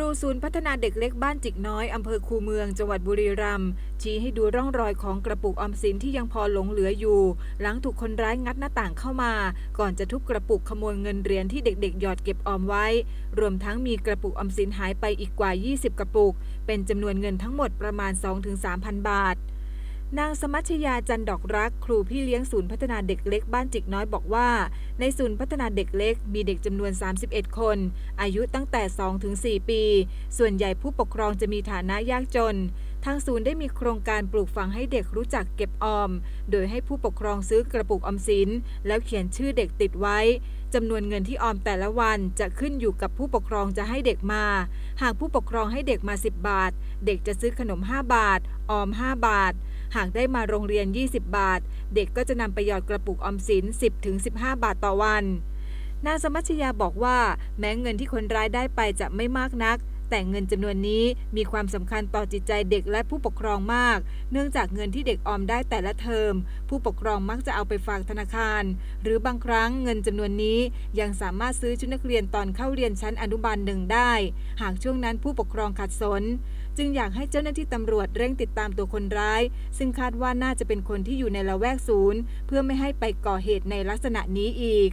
รูศูนย์พัฒนาเด็กเล็กบ้านจิกน้อย อำเภอคูเมือง จังหวัดบุรีรัมย์ชี้ให้ดูร่องรอยของกระปุกออมสินที่ยังพอหลงเหลืออยู่ หลังถูกคนร้ายงัดหน้าต่างเข้ามา ก่อนจะทุบกระปุกขโมยเงินเหรียญที่เด็กๆ หยอดเก็บออมไว้ รวมทั้งมีกระปุกออมสินหายไปอีกกว่า 20 กระปุก เป็นจำนวนเงินทั้งหมดประมาณ 2-3,000 บาท นางสมัชยาจันดอกรัก ครูพี่เลี้ยงศูนย์พัฒนาเด็กเล็กบ้านจิกน้อยบอกว่า ในศูนย์พัฒนาเด็กเล็ก มีเด็กจำนวน 31 คน อายุตั้งแต่2ถึง4ปี ส่วนใหญ่ผู้ปกครองจะมีฐานะยากจน ทางศูนย์ได้มีโครงการปลูกฝังให้เด็กรู้จักเก็บออม โดยให้ผู้ปกครองซื้อกระปุกออมสิน แล้วเขียนชื่อเด็กติดไว้จำนวนเงินที่ออมแต่ละวันจะขึ้นอยู่กับผู้ปกครองจะให้เด็กมา หากผู้ปกครองให้เด็กมา 10 บาท เด็กจะซื้อขนม 5 บาท ออม 5 บาท หากได้มาโรงเรียน 20 บาท เด็กก็จะนำไปหยอดกระปุกออมสิน 10-15 บาทต่อวันนางสมัชยาบอกว่า แม้เงินที่คนร้ายได้ไปจะไม่มากนัก แต่เงินจำนวนนี้มีความสำคัญต่อจิตใจเด็กและผู้ปกครองมาก เนื่องจากเงินที่เด็กออมได้แต่ละเทอม ผู้ปกครองมักจะเอาไปฝากธนาคาร หรือบางครั้งเงินจำนวนนี้ยังสามารถซื้อชุดนักเรียนตอนเข้าเรียนชั้นอนุบาลหนึ่งได้ หากช่วงนั้นผู้ปกครองขัดสน จึงอยากให้เจ้าหน้าที่ตำรวจเร่งติดตามตัวคนร้าย ซึ่งคาดว่าน่าจะเป็นคนที่อยู่ในละแวกศูนย์ เพื่อไม่ให้ไปก่อเหตุในลักษณะนี้อีก